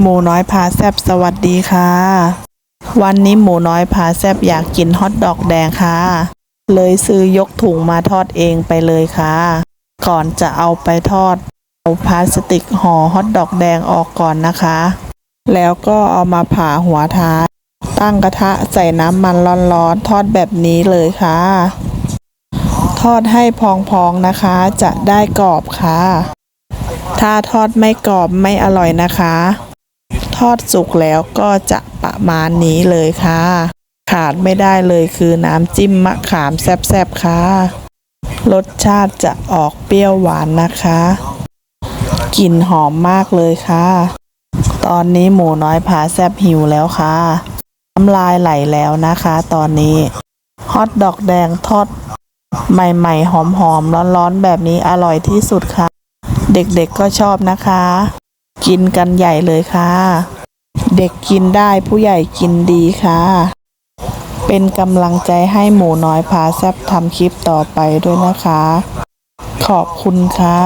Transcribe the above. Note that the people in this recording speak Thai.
หมูน้อยพาแซบสวัสดีค่ะ วันนี้หมูน้อยพาแซบอยากกินฮอทดอกแดงค่ะ เลยซื้อยกถุงมาทอดเองไปเลยค่ะ ก่อนจะเอาไปทอด เอาพลาสติกห่อฮอทดอกแดงออกก่อนนะคะ แล้วก็เอามาผ่าหัวท้าย ตั้งกระทะใส่น้ำมันร้อนๆทอดแบบนี้เลยค่ะ ทอดให้พองๆนะคะ จะได้กรอบค่ะถ้าทอดไม่กรอบไม่อร่อยนะคะ ทอดสุกแล้วก็จะประมาณนี้เลยค่ะ ขาดไม่ได้เลยคือน้ำจิ้มมะขามแซ่บๆค่ะ รสชาติจะออกเปรี้ยวหวานนะคะกลิ่นหอมมากเลยค่ะ ตอนนี้หมูน้อยผาแซบหิวแล้วค่ะน้ำลายไหลแล้วนะคะ ตอนนี้ฮอทดอกแดงทอดใหม่ๆ หอมๆ ร้อนๆ แบบนี้อร่อยที่สุดค่ะ เด็กๆก็ชอบนะคะ กินกันใหญ่เลยค่ะ เด็กกินได้ผู้ใหญ่กินดีค่ะ เป็นกำลังใจให้หมูน้อยพาแซบทำคลิปต่อไปด้วยนะคะ ขอบคุณค่ะ